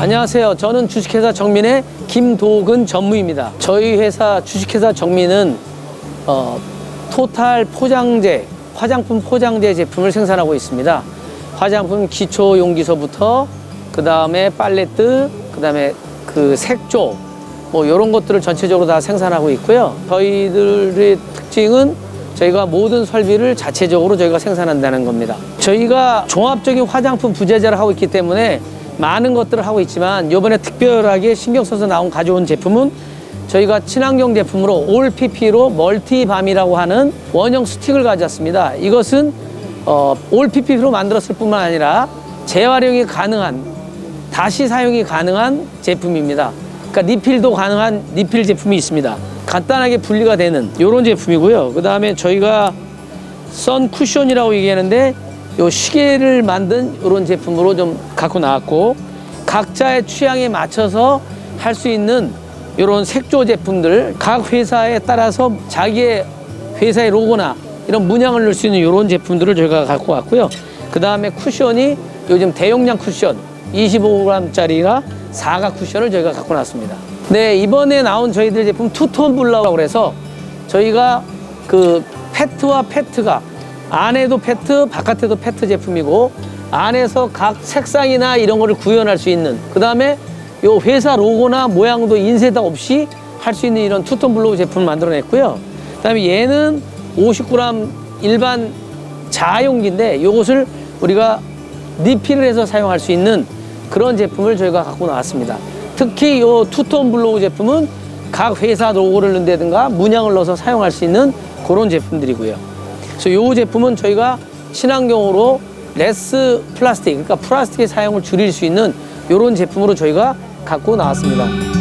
안녕하세요. 저는 주식회사 정민의 김도근 전무입니다. 저희 회사 주식회사 정민은 어, 토탈 포장재, 화장품 포장재 제품을 생산하고 있습니다. 화장품 기초 용기서부터 그 다음에 팔레트, 그 다음에 그 색조, 뭐 이런 것들을 전체적으로 다 생산하고 있고요. 저희들의 특징은 저희가 모든 설비를 자체적으로 저희가 생산한다는 겁니다. 저희가 종합적인 화장품 부재자를 하고 있기 때문에 많은 것들을 하고 있지만 이번에 특별하게 신경 써서 나온 가져온 제품은 저희가 친환경 제품으로 올 PP로 멀티밤이라고 하는 원형 스틱을 가져왔습니다. 이것은 어, 올 PP로 만들었을 뿐만 아니라 재활용이 가능한 다시 사용이 가능한 제품입니다. 그러니까 리필도 가능한 리필 제품이 있습니다. 간단하게 분리가 되는 이런 제품이고요. 그 다음에 저희가 선 쿠션이라고 얘기하는데 요 시계를 만든 이런 제품으로 좀 갖고 나왔고 각자의 취향에 맞춰서 할 수 있는 이런 색조 제품들 각 회사에 따라서 자기의 회사의 로고나 이런 문양을 넣을 수 있는 이런 제품들을 저희가 갖고 왔고요. 그 다음에 쿠션이 요즘 대용량 쿠션 25g짜리가 사각 쿠션을 저희가 갖고 났습니다. 네, 이번에 나온 저희들 제품 투톤 블라고 그래서 저희가 그 페트와 페트가 안에도 페트, 바깥에도 페트 제품이고 안에서 각 색상이나 이런 거를 구현할 수 있는 그 다음에 요 회사 로고나 모양도 인쇄도 없이 할 수 있는 이런 투톤 블로우 제품을 만들어냈고요. 그 다음에 얘는 50g 일반 자용기인데 요것을 우리가 리필을 해서 사용할 수 있는 그런 제품을 저희가 갖고 나왔습니다. 특히 요 투톤 블로우 제품은 각 회사 로고를 넣는다든가 문양을 넣어서 사용할 수 있는 그런 제품들이고요. 그래서 요 제품은 저희가 친환경으로 레스 플라스틱, 그러니까 플라스틱의 사용을 줄일 수 있는 이런 제품으로 저희가 갖고 나왔습니다.